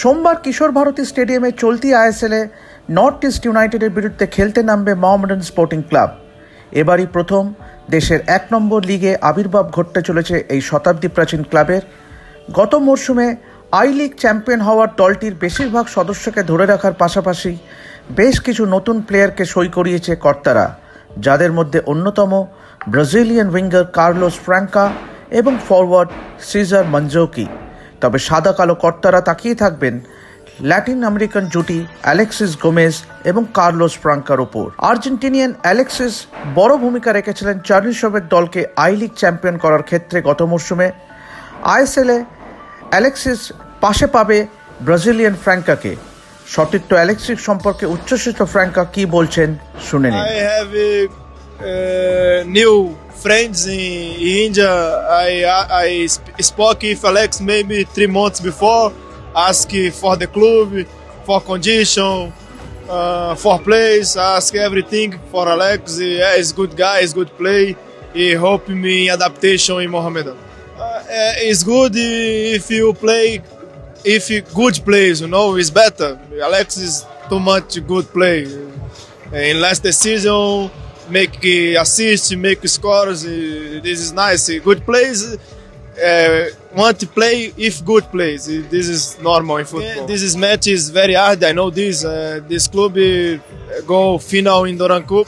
সোমবার কিশোর ভারতী স্টেডিয়ামে চলতি আইএসএলে নর্থ ইস্ট ইউনাইটেডের বিরুদ্ধে খেলতে নামবে মোহামেডান স্পোর্টিং ক্লাব। এবারই প্রথম দেশের এক নম্বর লিগে আবির্ভাব ঘটতে চলেছে এই শতাব্দী প্রাচীন ক্লাবের। গত মরশুমে আই লিগ চ্যাম্পিয়ন হওয়ার দলটির বেশিরভাগ সদস্যকে ধরে রাখার পাশাপাশি বেশ কিছু নতুন প্লেয়ারকে সই করিয়েছে কর্তারা, যাদের মধ্যে অন্যতম ব্রাজিলিয়ান উইঙ্গার কার্লোস ফ্র্যাঙ্কা এবং ফরওয়ার্ড সিজার মঞ্জৌকি। তবে সাদা কালো কর্তারা তাকিয়ে থাকবেন ল্যাটিন আমেরিকান জুটি অ্যালেক্সিস গোমেজ এবং কার্লোস ফ্রাঙ্কার ওপর। আর্জেন্টিনিয়ান অ্যালেক্সিস বড় ভূমিকা রেখেছিলেন চার্নিসবের দলকে আই লিগ চ্যাম্পিয়ন করার ক্ষেত্রে গত মরশুমে। আইএসএলে অ্যালেক্সিস পাশে পাবে ব্রাজিলিয়ান ফ্র্যাঙ্কাকে। সতীর্থ অ্যালেক্সিস সম্পর্কে উচ্ছ্বসিত ফ্র্যাঙ্কা কি বলছেন শুনে নিন। New friends in India. I, I I sp- spoke with Alex maybe three months before, ask for the club, for condition, uh, for plays, ask everything for Alex. Yeah, he's good guy, he's good play. He help me adaptation in Mohammedan. Uh, uh, it's good if you play, if good plays, you know, it's better. Alex is too much good play. In last season, make assists, make scores. This is nice. Good plays. Uh, want to play if good plays. This is normal in football. this is match is very hard. I know this. Uh, this club uh, go final in Doran Cup,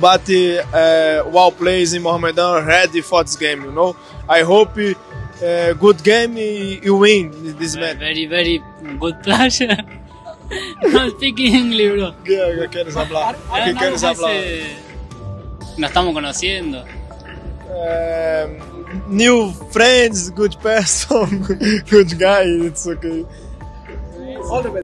but uh, while plays in Mohamedan ready for this game. You know. I hope uh, good game you win this match. Very, very good clash. no speaking English, bro. ¿Qué, qué quieres hablar? ¿Qué no, quieres hablar? Nos estamos conociendo. um, new friends, good person, good guy. It's okay. All the best.